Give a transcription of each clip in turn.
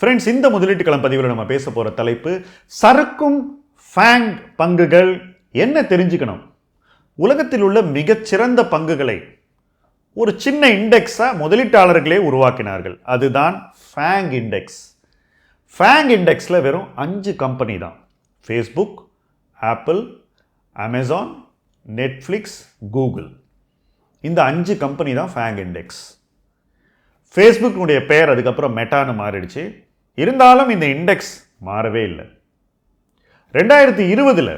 Friends இந்த முதலீட்டு களம் பதிவில் நம்ம பேச போகிற தலைப்பு சறுக்கும் ஃபேங் பங்குகள் என்ன தெரிஞ்சுக்கணும்? உலகத்தில் உள்ள மிகச்சிறந்த பங்குகளை ஒரு சின்ன இண்டெக்ஸாக முதலீட்டாளர்களே உருவாக்கினார்கள். அதுதான் ஃபேங் இண்டெக்ஸ் ஃபேங் இண்டெக்ஸில் வெறும் அஞ்சு கம்பெனி தான். Facebook Apple Amazon Netflix Google இந்த அஞ்சு கம்பெனி தான் ஃபேங் இண்டெக்ஸ் ஃபேஸ்புக்கினுடைய பெயர் அதுக்கப்புறம் மெட்டான்னு மாறிடுச்சு. இருந்தாலும் இந்த இண்டெக்ஸ் மாறவே இல்லை. ரெண்டாயிரத்தி இருபதில்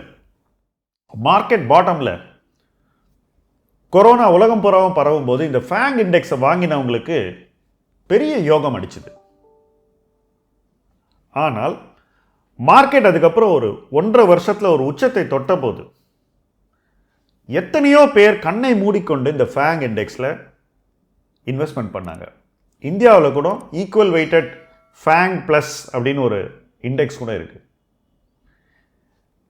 மார்க்கெட் பாட்டமில் கொரோனா உலகம் பூராவும் பரவும் போது இந்த ஃபேங் இண்டெக்ஸை வாங்கினவங்களுக்கு பெரிய யோகம் அடிச்சுது. ஆனால் மார்க்கெட் அதுக்கப்புறம் ஒரு ஒன்றரை வருஷத்தில் ஒரு உச்சத்தை தொட்ட போது எத்தனையோ பேர் கண்ணை மூடிக்கொண்டு இந்த ஃபேங் இண்டெக்ஸில் இன்வெஸ்ட்மெண்ட் பண்ணாங்க. இந்தியாவில் கூட ஈக்குவல் வெயிட்டட் ஃபேங் ப்ளஸ் அப்படின்னு ஒரு இண்டெக்ஸ் கூட இருக்குது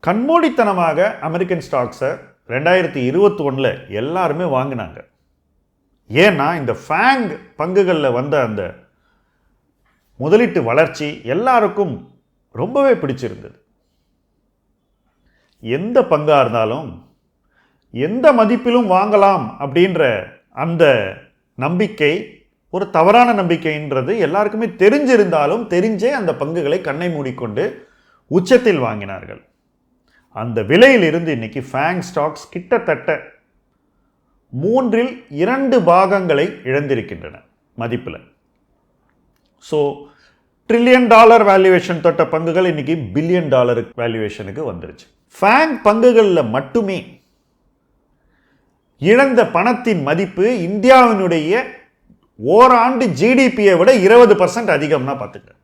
கண்மூடித்தனமாக அமெரிக்கன் ஸ்டாக்ஸை ரெண்டாயிரத்தி இருபத்தி ஒன்றில் எல்லாருமே வாங்கினாங்க. ஏன்னா இந்த ஃபேங் பங்குகளில் வந்த அந்த முதலீட்டு வளர்ச்சி எல்லாருக்கும் ரொம்பவே பிடிச்சிருந்தது. எந்த பங்காக இருந்தாலும் எந்த மதிப்பிலும் வாங்கலாம் அப்படின்ற அந்த நம்பிக்கை ஒரு தவறான நம்பிக்கைன்றது எல்லாருக்குமே தெரிஞ்சிருந்தாலும் தெரிஞ்சே அந்த பங்குகளை கண்ணை மூடிக்கொண்டு உச்சத்தில் வாங்கினார்கள். அந்த விலையில் இருந்து இன்னைக்கு ஃபேங் ஸ்டாக்ஸ் கிட்டத்தட்ட மூன்றில் இரண்டு பாகங்களை இழந்திருக்கின்றன மதிப்பில். ஸோ ட்ரில்லியன் டாலர் வேல்யூவேஷன் தொட்ட பங்குகள் இன்றைக்கி பில்லியன் டாலர் வேல்யூவேஷனுக்கு வந்துருச்சு. ஃபேங் பங்குகளில் மட்டுமே இழந்த பணத்தின் மதிப்பு இந்தியாவினுடைய ஓராண்டு ஜிடிபியை விட இருபது பர்சன்ட் அதிகம்னா பார்த்துக்க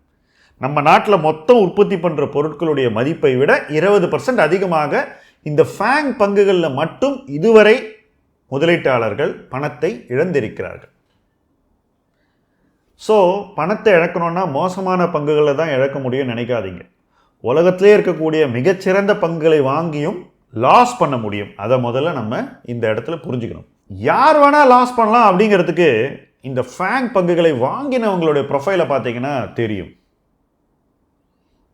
நம்ம நாட்டில் மொத்தம் உற்பத்தி பண்ணுற பொருட்களுடைய மதிப்பை விட இருபது பர்சன்ட் அதிகமாக இந்த ஃபேங் பங்குகளில் மட்டும் இதுவரை முதலீட்டாளர்கள் பணத்தை இழந்திருக்கிறார்கள். ஸோ பணத்தை இழக்கணும்னா மோசமான பங்குகளை தான் இழக்க முடியும்னு நினைக்காதீங்க. உலகத்திலே இருக்கக்கூடிய மிகச்சிறந்த பங்குகளை வாங்கியும் லாஸ் பண்ண முடியும். அதை முதல்ல நம்ம இந்த இடத்துல புரிஞ்சுக்கணும். யார் வேணால் லாஸ் பண்ணலாம் அப்படிங்கிறதுக்கு இந்த ஃபேங் பங்குகளை வாங்கினவங்களுடைய ப்ரொஃபைலை பார்த்தீங்கன்னா தெரியும்.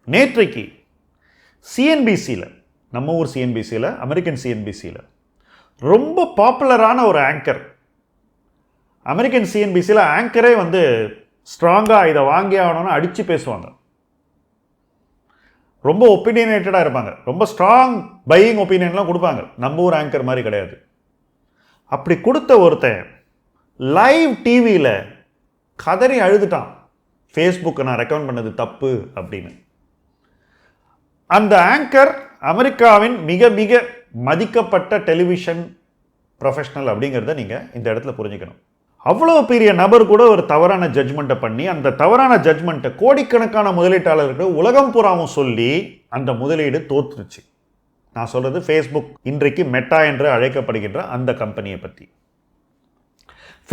நேற்றைக்கு சிஎன்பிசியில் நம்ம ஊர் சிஎன்பிசியில் அமெரிக்கன் சிஎன்பிசியில் ரொம்ப பாப்புலரான ஒரு ஆங்கர் அமெரிக்கன் சிஎன்பிசியில் ஆங்கரே வந்து ஸ்ட்ராங்காக இதை வாங்கி ஆகணும்னு அடித்து பேசுவாங்க. ரொம்ப ஒப்பீனியனேட்டடாக இருப்பாங்க. ரொம்ப ஸ்ட்ராங் பையிங் ஒப்பீனியன்லாம் கொடுப்பாங்க. நம்ம ஊர் ஆங்கர் மாதிரி கிடையாது. அப்படி கொடுத்த ஒருத்தன் லைவ் டிவியில் கதறி அழுதுட்டான். ஃபேஸ்புக்கை நான் ரெக்கமெண்ட் பண்ணது தப்பு அப்படின்னு. அந்த ஆங்கர் அமெரிக்காவின் மிக மிக மதிக்கப்பட்ட டெலிவிஷன் ப்ரொஃபஷனல் அப்படிங்கிறத நீங்கள் இந்த இடத்துல புரிஞ்சுக்கணும். அவ்வளோ பெரிய நபர் கூட ஒரு தவறான ஜட்ஜ்மெண்ட்டை பண்ணி அந்த தவறான ஜட்ஜ்மெண்ட்டை கோடிக்கணக்கான முதலீட்டாளர்கள் உலகம் புறாவும் சொல்லி அந்த முதலீடு தோற்றுச்சு நான் சொல்கிறது ஃபேஸ்புக் இன்றைக்கு மெட்டா என்று அழைக்கப்படுகின்ற அந்த கம்பெனியை பற்றி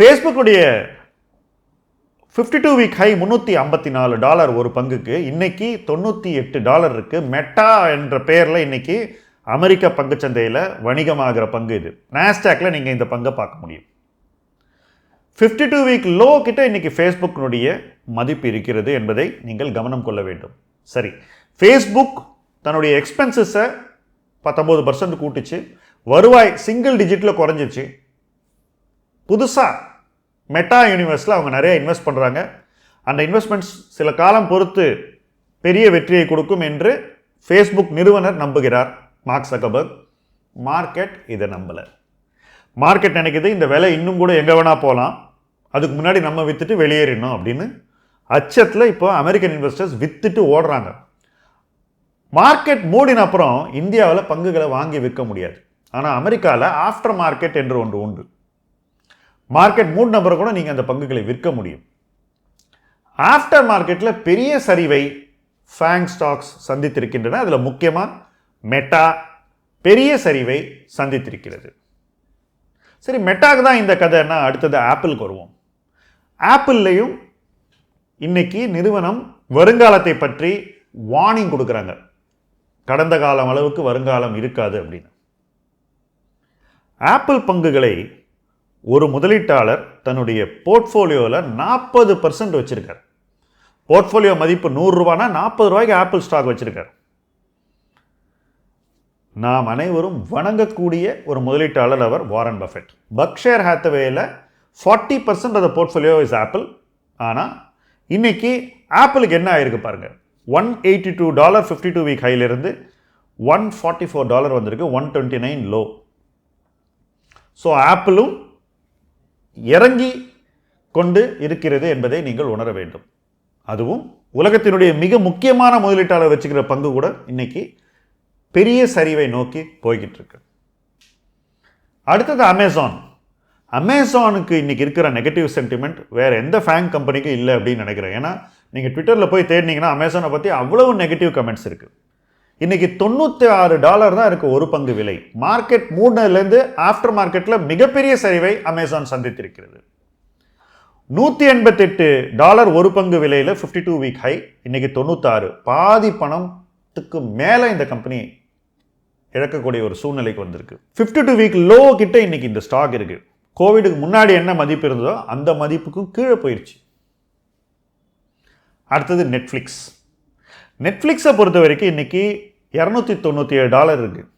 ஃபேஸ்புக்குடைய ஃபிஃப்டி டூ வீக் ஹை முந்நூற்றி ஐம்பத்தி நாலு டாலர் ஒரு பங்குக்கு இன்றைக்கி தொண்ணூற்றி எட்டு டாலர் இருக்குது மெட்டா என்ற பெயரில் இன்றைக்கி அமெரிக்க பங்குச்சந்தையில் வணிகமாகிற பங்கு இது. நாஸ்டாக்ல நீங்கள் இந்த பங்கை பார்க்க முடியும். ஃபிஃப்டி டூ வீக் லோ கிட்ட இன்னைக்கு ஃபேஸ்புக்கினுடைய மதிப்பு இருக்கிறது என்பதை நீங்கள் கவனம் கொள்ள வேண்டும். சரி ஃபேஸ்புக் தன்னுடைய எக்ஸ்பென்சஸை பத்தொம்போது பர்சன்ட் கூட்டுச்சு. வருவாய் சிங்கிள் டிஜிட்டில் குறைஞ்சிச்சு. புதுசாக மெட்டா யூனிவர்ஸில் அவங்க நிறைய இன்வெஸ்ட் பண்ணுறாங்க அந்த இன்வெஸ்ட்மெண்ட்ஸ் சில காலம் பொறுத்து பெரிய வெற்றியை கொடுக்கும் என்று ஃபேஸ்புக் நிறுவனர் நம்புகிறார் மார்க் சகபர்க் மார்க்கெட் இதை நம்பலை. மார்க்கெட் நினைக்கிது இந்த விலை இன்னும் கூட எங்கே வேணால் போகலாம் அதுக்கு முன்னாடி நம்ம விற்றுட்டு வெளியேறிடணும் அப்படின்னு அச்சத்தில் இப்போ அமெரிக்கன் இன்வெஸ்டர்ஸ் விற்றுட்டு ஓடுறாங்க. மார்க்கெட் மூடின அப்புறம் இந்தியாவில் பங்குகளை வாங்கி விற்க முடியாது. ஆனால் அமெரிக்காவில் ஆஃப்டர் மார்க்கெட் என்று ஒன்று உண்டு. மார்க்கெட் மூட் நம்பர் கூட நீங்கள் அந்த பங்குகளை விற்க முடியும். ஆஃப்டர் மார்க்கெட்டில் பெரிய சரிவை ஃபேங் ஸ்டாக்ஸ் சந்தித்திருக்கின்றன. அதில் முக்கியமாக மெட்டா பெரிய சரிவை சந்தித்திருக்கிறது. சரி மெட்டாக்கு தான் இந்த கதைன்னா அடுத்தது ஆப்பிளுக்கு வருவோம். ஆப்பிள்லையும் இன்னைக்கு நிறுவனம் வருங்காலத்தை பற்றி வார்னிங் கொடுக்குறாங்க. கடந்த காலம் அளவுக்கு வருங்காலம் இருக்காது அப்படின்னு. ஆப்பிள் பங்குகளை ஒரு முதலீட்டாளர் தன்னுடைய போர்ட்ஃபோலியோவில் நாற்பது பர்சன்ட் வச்சுருக்கார். போர்ட்ஃபோலியோ மதிப்பு நூறுரூவானா நாற்பது ரூபாய்க்கு ஆப்பிள் ஸ்டாக் வச்சுருக்கார். நாம் அனைவரும் வணங்கக்கூடிய ஒரு முதலீட்டாளர் அவர் Warren Buffett. Berkshire ஹேத்தவேயில் forty percent of portfolio is Apple ஆனால் இன்னைக்கு ஆப்பிளுக்கு என்ன ஆயிருக்கு பாருங்கள் one eighty two dollar fifty two week ஹையிலிருந்து one forty four dollar வந்திருக்கு one twenty nine low so ஆப்பிளும் இறங்கி கொண்டு இருக்கிறது என்பதை நீங்கள் உணர வேண்டும். அதுவும் உலகத்தினுடைய மிக முக்கியமான முதலீட்டாளர் வச்சுக்கிற பங்கு கூட இன்னைக்கு பெரிய சரிவை நோக்கி போய்கிட்டு இருக்கு அடுத்தது அமேசான் அமேசானுக்கு இன்னைக்கு இருக்கிற நெகட்டிவ் சென்டிமெண்ட் வேறு எந்த ஃபேங் கம்பெனிக்கும் இல்லை அப்படின்னு நினைக்கிறேன். ஏன்னா நீங்கள் ட்விட்டரில் போய் தேடினீங்கன்னா அமேசானை பற்றி அவ்வளவு நெகட்டிவ் கமெண்ட்ஸ் இருக்குது இன்னைக்கு தொண்ணூற்றி ஆறு டாலர் தான் இருக்குது ஒரு பங்கு விலை. மார்க்கெட் மூணுலேருந்து ஆஃப்டர் மார்க்கெட்டில் மிகப்பெரிய சரிவை அமேசான் சந்தித்திருக்கிறது. நூற்றி எண்பத்தெட்டு டாலர் ஒரு பங்கு விலையில் ஃபிஃப்டி டூ வீக் ஹை இன்னைக்கு தொண்ணூத்தாறு பாதி பணத்துக்கு மேலே இந்த கம்பெனி இழக்கக்கூடிய ஒரு சூழ்நிலைக்கு வந்திருக்கு. ஃபிஃப்டி டூ வீக் லோ கிட்ட இன்னைக்கு இந்த ஸ்டாக் இருக்குது கோவிடுக்கு முன்னாடி என்ன மதிப்பு இருந்ததோ அந்த மதிப்புக்கும் கீழே போயிடுச்சு அடுத்தது நெட்ஃப்ளிக்ஸ் நெட்ஃப்ளிக்ஸை பொறுத்த வரைக்கும் இன்றைக்கி இரநூத்தி தொண்ணூற்றி ஏழு டாலர் இருக்குது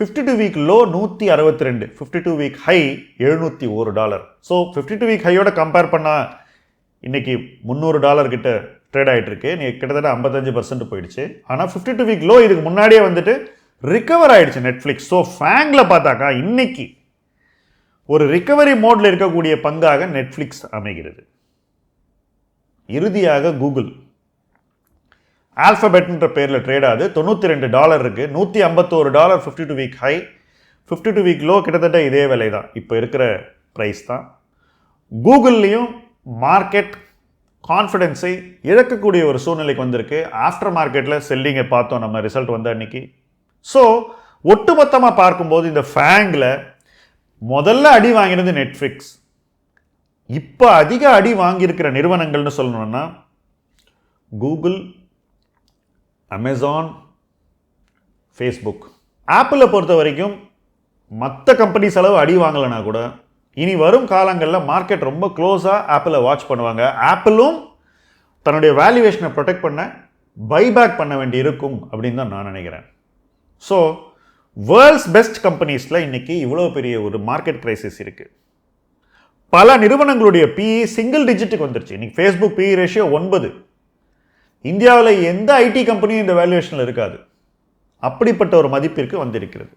ஃபிஃப்டி டூ வீக் லோ நூற்றி அறுபத்தி ரெண்டு ஃபிஃப்டி டூ வீக் ஹை எழுநூற்றி ஒரு dollar so fifty two week ஹையோட compare பண்ணால் இன்றைக்கி முந்நூறு டாலர் கிட்ட ட்ரேட் ஆகிட்டுருக்கு நீங்கள் நீ கிட்டத்தட்ட ஐம்பத்தஞ்சு பர்சன்ட் போயிடுச்சு. ஆனால் ஃபிஃப்டி டூ வீக் லோ இதுக்கு முன்னாடியே வந்துட்டு ரிகவர் ஆகிடுச்சு நெட்ஃப்ளிக்ஸ் ஸோ ஃபேங்கில் பார்த்தாக்கா இன்றைக்கி ஒரு ரிகவரி மோடில் இருக்கக்கூடிய பங்காக நெட்ஃப்ளிக்ஸ் அமைகிறது. இறுதியாக கூகுள் ஆல்ஃபபெட்ன்ற பேரில் ட்ரேட் ஆகுது. தொண்ணூற்றி ரெண்டு டாலர் இருக்குது நூற்றி ஐம்பத்தோரு dollar fifty two week high fifty two week low கிட்டத்தட்ட இதே விலை தான் இப்போ இருக்கிற ப்ரைஸ் தான். கூகுள்லேயும் மார்க்கெட் கான்ஃபிடென்ஸை இழக்கக்கூடிய ஒரு சூழ்நிலைக்கு வந்திருக்கு. ஆஃப்டர் மார்க்கெட்டில் செல்லிங்கை பார்த்தோம். நம்ம ரிசல்ட் வந்த அன்னைக்கு. ஸோ ஒட்டுமொத்தமாக பார்க்கும்போது இந்த ஃபேங்கில் முதல்ல அடி வாங்கினது நெட்ஃப்ளிக்ஸ் இப்போ அதிக அடி வாங்கியிருக்கிற நிறுவனங்கள்னு சொல்லணும்னா கூகுள் அமேசான் ஃபேஸ்புக் ஆப்பிளை பொறுத்த வரைக்கும் மற்ற கம்பெனிஸ் அளவு அடி வாங்கலைனா கூட இனி வரும் காலங்களில் மார்க்கெட் ரொம்ப க்ளோஸாக ஆப்பிளை வாட்ச் பண்ணுவாங்க. ஆப்பிளும் தன்னுடைய வேல்யூவேஷனை ப்ரொடெக்ட் பண்ண பைபேக் பண்ண வேண்டி இருக்கும் அப்படின்னு தான் நான் நினைக்கிறேன். ஸோ வேர்ல்ட்ஸ் பெஸ்ட் கம்பெனிஸில் இன்றைக்கி இவ்வளோ பெரிய ஒரு மார்க்கெட் க்ரைசிஸ் இருக்குது பல நிறுவனங்களுடைய பிஇ சிங்கிள் டிஜிட்டுக்கு வந்துருச்சு. இன்றைக்கி ஃபேஸ்புக் பிஇ ரேஷியோ ஒன்பது. இந்தியாவில் எந்த ஐடி கம்பெனியும் இந்த வேல்யூவேஷனில் இருக்காது. அப்படிப்பட்ட ஒரு மதிப்பிற்கு வந்திருக்கிறது.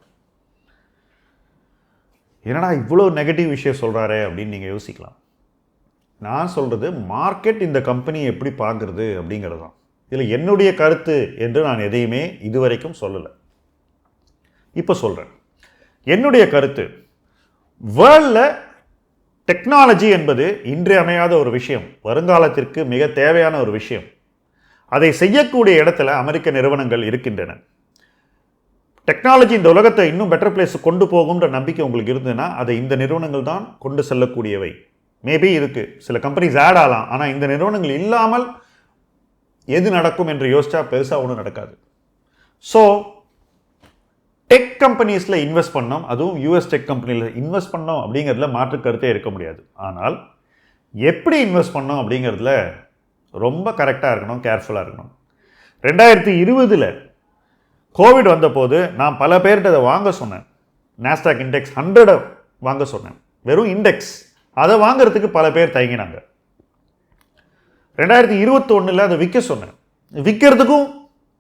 என்னடா இவ்வளோ நெகட்டிவ் விஷயம் சொல்கிறாரே அப்படின்னு நீங்கள் யோசிக்கலாம். நான் சொல்கிறது மார்க்கெட் இந்த கம்பெனியை எப்படி பார்க்குறது அப்படிங்கிறது தான் இதில் என்னுடைய கருத்து என்று நான் எதையுமே இதுவரைக்கும் சொல்லலை. இப்போ சொல்கிறேன் என்னுடைய கருத்து வேர்ல்டில் டெக்னாலஜி என்பது இன்றியமையாத ஒரு விஷயம். வருங்காலத்திற்கு மிக தேவையான ஒரு விஷயம். அதை செய்யக்கூடிய இடத்துல அமெரிக்க நிறுவனங்கள் இருக்கின்றன. டெக்னாலஜி இந்த உலகத்தை இன்னும் பெட்டர் பிளேஸ் கொண்டு போகும்ன்ற நம்பிக்கை உங்களுக்கு இருந்ததுன்னா அதை இந்த நிறுவனங்கள் தான் கொண்டு செல்லக்கூடியவை. மேபி இருக்குது சில கம்பெனிஸ் ஆட் ஆகலாம். ஆனால் இந்த நிறுவனங்கள் இல்லாமல் எது நடக்கும் என்று யோசிச்சா பெருசாக ஒன்றும் நடக்காது. ஸோ டெக் கம்பெனிஸில் இன்வெஸ்ட் பண்ணோம். அதுவும் யூஎஸ் டெக் கம்பெனியில் இன்வெஸ்ட் பண்ணோம் அப்படிங்கிறதுல மாற்று கருத்தே இருக்க முடியாது. ஆனால் எப்படி இன்வெஸ்ட் பண்ணோம் அப்படிங்கிறதுல ரொம்ப கரெக்டாக இருக்கணும் கேர்ஃபுல்லாக இருக்கணும். ரெண்டாயிரத்தி இருபதில் கோவிட் வந்தபோது நான் பல பேர்கிட்ட அதை வாங்க சொன்னேன். நாஸ்டாக் இண்டெக்ஸ் ஹண்ட்ரடை வாங்க சொன்னேன். வெறும் இண்டெக்ஸ் அதை வாங்குறதுக்கு பல பேர் தயங்கினாங்க. ரெண்டாயிரத்தி இருபத்தொன்னில் அதை விற்க சொன்னேன். விற்கிறதுக்கும்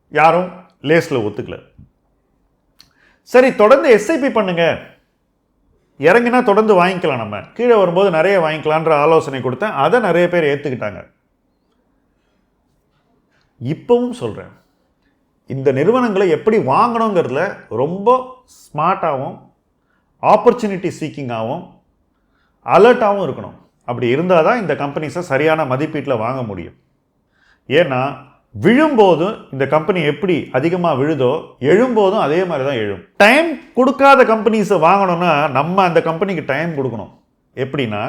யாரும் லேஸில் ஒத்துக்கல. சரி தொடர்ந்து எஸ்ஐபி பண்ணுங்க. இறங்கினா தொடர்ந்து வாங்கிக்கலாம் நம்ம. கீழே வரும்போது நிறைய வாங்கிக்கலான்ற ஆலோசனை கொடுத்தேன். அதை நிறைய பேர் ஏற்றுக்கிட்டாங்க இப்போவும் சொல்கிறேன் இந்த நிறுவனங்களை எப்படி வாங்கணுங்கிறதுல ரொம்ப ஸ்மார்ட்டாகவும் ஆப்பர்ச்சுனிட்டி சீக்கிங்காகவும் அலர்ட்டாகவும் இருக்கணும். அப்படி இருந்தால் தான் இந்த கம்பெனிஸை சரியான மதிப்பீட்டில் வாங்க முடியும். ஏன்னா விழும்போதும் இந்த கம்பெனி எப்படி அதிகமாக விழுதோ எழும்போதும் அதே மாதிரி தான் எழும். டைம் கொடுக்காத கம்பெனிஸை வாங்கணும்னா நம்ம அந்த கம்பெனிக்கு டைம் கொடுக்கணும். எப்படின்னா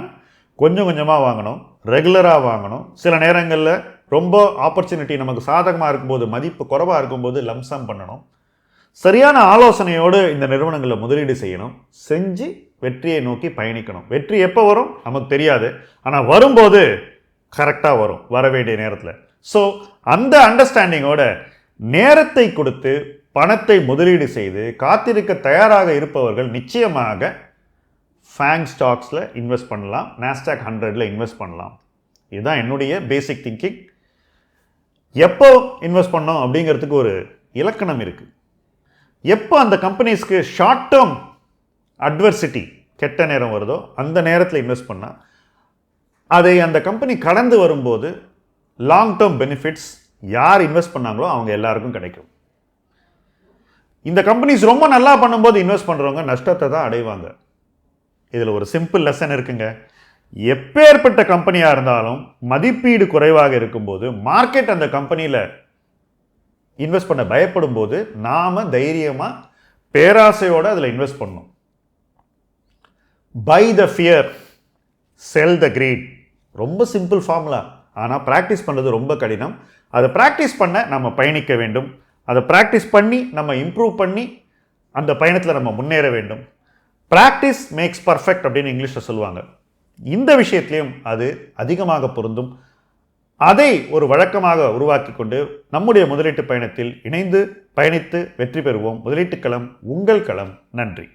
கொஞ்சம் கொஞ்சமாக வாங்கணும் ரெகுலராக வாங்கணும். சில நேரங்களில் ரொம்ப ஆப்பர்ச்சுனிட்டி நமக்கு சாதகமாக இருக்கும்போது மதிப்பு குறைவாக இருக்கும்போது லம்சம் பண்ணணும். சரியான ஆலோசனையோடு இந்த நிறுவனங்களில் முதலீடு செய்யணும். செஞ்சு வெற்றியை நோக்கி பயணிக்கணும். வெற்றி எப்போ வரும்? நமக்கு தெரியாது. ஆனால் வரும்போது கரெக்டாக வரும். வர வேண்டிய நேரத்தில். ஸோ அந்த அண்டர்ஸ்டாண்டிங்கோட நேரத்தை கொடுத்து பணத்தை முதலீடு செய்து காத்திருக்க தயாராக இருப்பவர்கள் நிச்சயமாக ஃபேங் ஸ்டாக்ஸில் இன்வெஸ்ட் பண்ணலாம். நாஸ்டாக் ஹண்ட்ரடில் இன்வெஸ்ட் பண்ணலாம். இதுதான் என்னுடைய பேசிக் திங்கிங் எப்போ இன்வெஸ்ட் பண்ணோம் அப்படிங்கிறதுக்கு ஒரு இலக்கணம் இருக்குது எப்போ அந்த கம்பெனிஸ்க்கு ஷார்ட் டேர்ம் அட்வர்சிட்டி கெட்ட நேரம் வருதோ அந்த நேரத்தில் இன்வெஸ்ட் பண்ணால் அதை அந்த கம்பெனி கடந்து வரும்போது லாங் டேர்ம் பெனிஃபிட்ஸ் யார் இன்வெஸ்ட் பண்ணாங்களோ அவங்க எல்லாருக்கும் கிடைக்கும். இந்த கம்பெனிஸ் ரொம்ப நல்லா பண்ணும்போது இன்வெஸ்ட் பண்ணுறவங்க நஷ்டத்தை தான் அடைவாங்க. இதில் ஒரு சிம்பிள் லெசன் இருக்குங்க. எப்பேற்பட்ட கம்பெனியாக இருந்தாலும் மதிப்பீடு குறைவாக இருக்கும்போது மார்க்கெட் அந்த கம்பெனியில் இன்வெஸ்ட் பண்ண பயப்படும் போது நாம் தைரியமாக பேராசையோடு அதில் இன்வெஸ்ட் பண்ணணும். Buy the fear sell the greed ரொம்ப சிம்பிள் ஃபார்முலா ஆனால் ப்ராக்டிஸ் பண்ணுறது ரொம்ப கடினம். அதை ப்ராக்டிஸ் பண்ண நம்ம பயணிக்க வேண்டும். அதை ப்ராக்டிஸ் பண்ணி நம்ம இம்ப்ரூவ் பண்ணி அந்த பயணத்தில் நம்ம முன்னேற வேண்டும். ப்ராக்டிஸ் மேக்ஸ் பர்ஃபெக்ட் அப்படின்னு இங்கிலீஷில் சொல்லுவாங்க. இந்த விஷயத்திலையும் அது அதிகமாக பொருந்தும். அதை ஒரு வழக்கமாக உருவாக்கி கொண்டு நம்முடைய முதலீட்டு பயணத்தில் இணைந்து பயணித்து வெற்றி பெறுவோம். முதலீட்டு களம் உங்கள் களம். நன்றி.